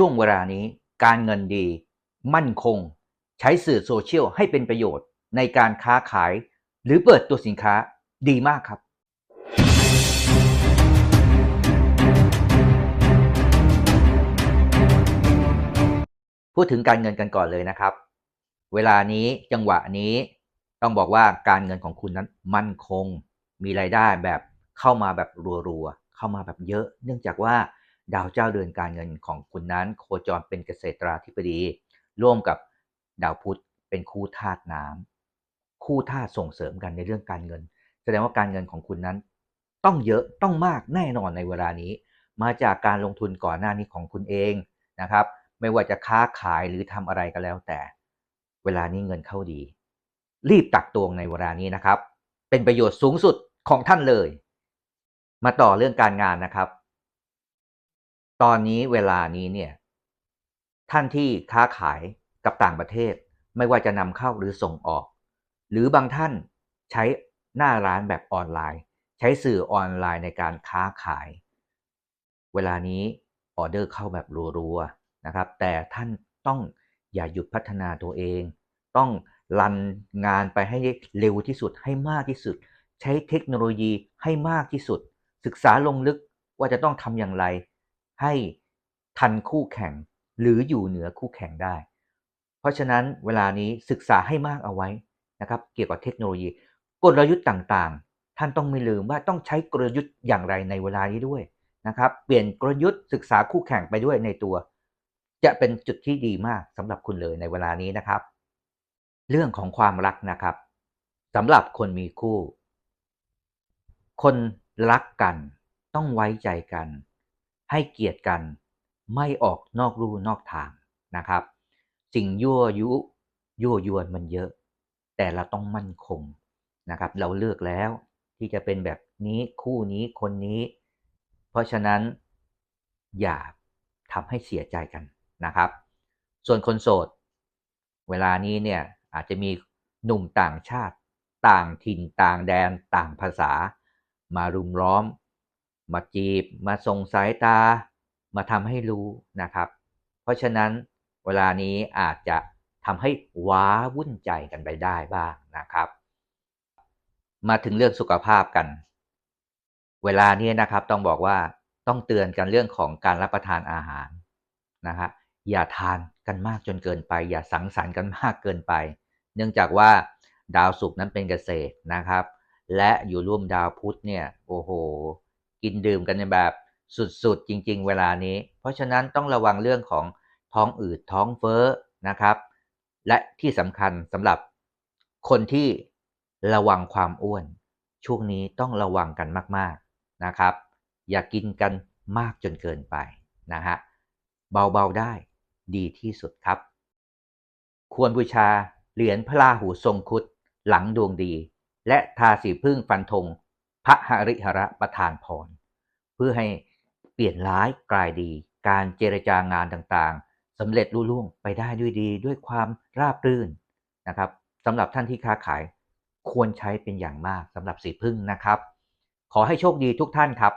ช่วงเวลานี้การเงินดี มั่นคง ใช้สื่อโซเชียลให้เป็นประโยชน์ในการค้าขาย หรือเปิดตัวสินค้าดีมากครับ พูดถึงการเงินกันก่อนเลยนะครับ เวลานี้จังหวะนี้ต้องบอกว่าการเงินของคุณนั้นมั่นคง มีรายได้แบบเข้ามาแบบรัวๆ เข้ามาแบบเยอะ เนื่องจากว่า ดาวเจ้าเดือนการเงินของคุณนั้นโคจรเป็นเกษตราธิบดี ร่วมกับดาวพุธเป็นคู่ธาตุน้ำคู่ธาตุส่งเสริมกันในเรื่องการเงิน แสดงว่าการเงินของคุณนั้น ต้องเยอะต้องมากแน่นอนในเวลานี้ มาจากการลงทุนก่อนหน้านี้ของคุณเองนะครับ ไม่ว่าจะค้าขายหรือทำอะไรก็แล้วแต่ เวลานี้เงินเข้าดี รีบตักตวงในเวลานี้นะครับ เป็นประโยชน์สูงสุดของท่านเลย มาต่อเรื่องการงานนะครับ ตอนนี้เวลานี้เนี่ยท่านที่ค้าขายกับต่างประเทศไม่ว่าจะนำเข้าหรือส่งออก หรือบางท่านใช้หน้าร้านแบบออนไลน์ ใช้สื่อออนไลน์ในการค้าขาย เวลานี้ออเดอร์เข้าแบบรัวๆนะครับ แต่ท่านต้องอย่าหยุดพัฒนาตัวเอง ต้องรันงานไปให้เร็วที่สุดให้มากที่สุด ใช้เทคโนโลยีให้มากที่สุด ศึกษาลงลึกว่าจะต้องทำอย่างไร ให้ทันคู่แข่งหรืออยู่เหนือคู่แข่งได้ เพราะฉะนั้นเวลานี้ศึกษาให้มากเอาไว้นะครับเกี่ยวกับเทคโนโลยี กลยุทธ์ต่างๆ ท่านต้องไม่ลืมว่าต้องใช้กลยุทธ์อย่างไรในเวลานี้ด้วยนะครับ เปลี่ยนกลยุทธ์ศึกษาคู่แข่งไปด้วยในตัว จะเป็นจุดที่ดีมากสำหรับคุณเลยในเวลานี้นะครับ เรื่องของความรักนะครับสำหรับคนมีคู่ คนรักกัน ต้องไว้ใจกัน ให้เกียรติกัน ไม่ออกนอกลู่นอกทางนะครับ สิ่งยั่วยุยั่วยวนมันเยอะ แต่เราต้องมั่นคงนะครับ เราเลือกแล้วที่จะเป็นแบบนี้คู่นี้คนนี้ เพราะฉะนั้นอย่าทำให้เสียใจกันนะครับ ส่วนคนโสด เวลานี้เนี่ยอาจจะมีหนุ่มต่างชาติ ต่างถิ่นต่างแดนต่างภาษา มารุมล้อม มาจีบ มาส่งสายตา มาทำให้รู้นะครับ เพราะฉะนั้นเวลานี้อาจจะทำให้ว้าวุ่นใจกันไปได้บ้างนะครับ มาถึงเรื่องสุขภาพกัน เวลานี้นะครับต้องบอกว่าต้องเตือนกันเรื่องของการรับประทานอาหารนะฮะอย่าทานกันมากจนเกินไป อย่าสังสรรค์กันมากเกินไป เนื่องจากว่าดาวศุกร์นั้นเป็นเกษตรนะครับ และอยู่ร่วมดาวพุธเนี่ยโอ้โห กินดื่มกันในแบบสุดๆ จริง ๆ เวลานี้ เพราะฉะนั้นต้องระวังเรื่องของท้องอืดท้องเฟ้อนะครับ และที่สำคัญสำหรับคนที่ระวังความอ้วน ช่วงนี้ต้องระวังกันมากๆนะครับ อย่ากินกันมากจนเกินไปนะฮะเบาๆได้ดีที่สุดครับ ควรบูชาเหรียญพระราหูทรงคุดหลังดวงดี และทาสีพึ่งฟันธง พระหริหระประทานพร เพื่อให้เปลี่ยนร้ายกลายดี การเจรจางานต่างๆสำเร็จรุ่ล่วงไปได้ด้วยดีด้วยความราบรื่นนะครับสำหรับท่านที่ค้าขายควรใช้เป็นอย่างมากสำหรับสีพึ่งนะครับ ขอให้โชคดีทุกท่านครับ